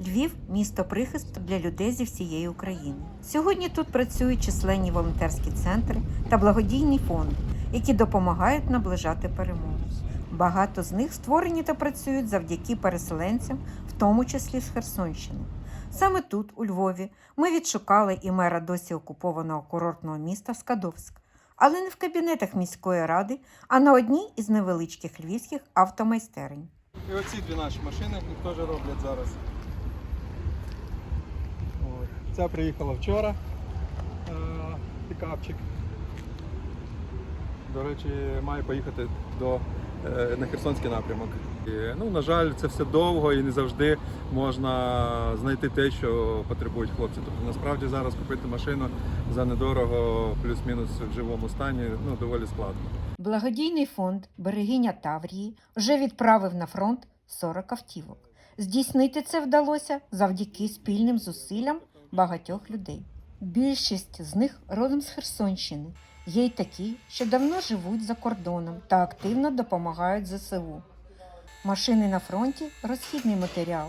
Львів місто прихисток для людей зі всієї України. Сьогодні тут працюють численні волонтерські центри та благодійний фонд, які допомагають наближати перемогу. Багато з них створені та працюють завдяки переселенцям, в тому числі з Херсонщини. Саме тут, у Львові, ми відшукали і мера досі окупованого курортного міста Скадовськ, але не в кабінетах міської ради, а на одній із невеличких львівських автомайстерень. І оці дві наші машини їх теж роблять зараз. Ця приїхала вчора. е, Пікапчик. До речі, має поїхати до, е, на Херсонський напрямок. І, ну, на жаль, це все довго і не завжди можна знайти те, що потребують хлопці. Тобто насправді зараз купити машину за недорого, плюс-мінус в живому стані, ну, доволі складно. Благодійний фонд Берегиня Таврії вже відправив на фронт 40 автівок. Здійснити це вдалося завдяки спільним зусиллям багатьох людей. Більшість з них родом з Херсонщини. Є й такі, що давно живуть за кордоном та активно допомагають ЗСУ. Машини на фронті розхідний матеріал,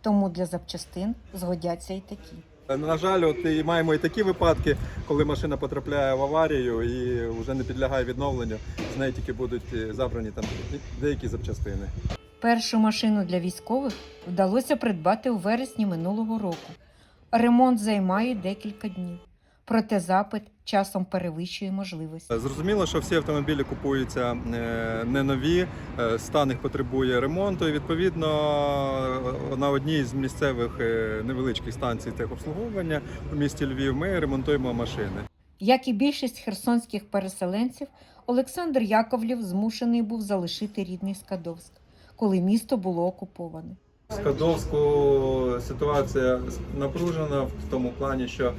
тому для запчастин згодяться й такі. На жаль, от і маємо і такі випадки, коли машина потрапляє в аварію і вже не підлягає відновленню. З неї тільки будуть е, забрані там деякі запчастини. Першу машину для військових вдалося придбати у вересні минулого року. Ремонт займає декілька днів, проте запит часом перевищує можливості. Зрозуміло, що всі автомобілі купуються е, не нові, е, стан їх потребує ремонту. І відповідно е, на одній з місцевих невеличких станцій техобслуговування у місті Львів ми ремонтуємо машини. Як і більшість херсонських переселенців, Олександр Яковлів змушений був залишити рідний Скадовськ, коли місто було окуповане. Скадовську ситуація напружена в тому плані, що е,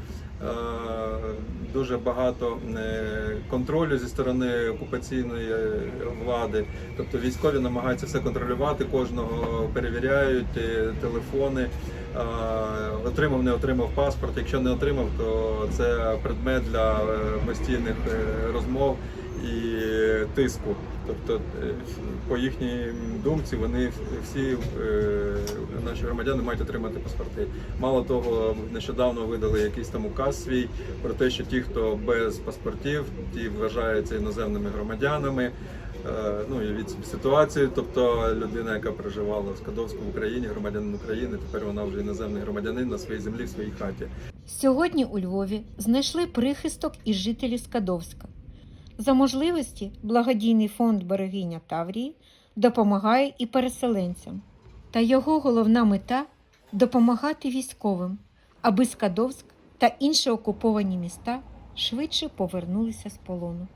дуже багато е, контролю зі сторони окупаційної влади. Тобто військові намагаються все контролювати, кожного перевіряють е, телефони. Е, отримав, не отримав паспорт. Якщо не отримав, то це предмет для е, постійних е, розмов і тиску. Тобто, по їхній думці, вони всі наші громадяни мають отримати паспорти. Мало того, нещодавно видали якийсь там указ свій про те, що ті, хто без паспортів, ті вважаються іноземними громадянами. Е, Ну і від ситуації, тобто людина, яка проживала в Скадовську в Україні, громадянин України, тепер вона вже іноземний громадянин на своїй землі, в своїй хаті. Сьогодні у Львові знайшли прихисток і жителі Скадовська. За можливості благодійний фонд Берегиня Таврії допомагає і переселенцям. Та його головна мета допомагати військовим, аби Скадовськ та інші окуповані міста швидше повернулися з полону.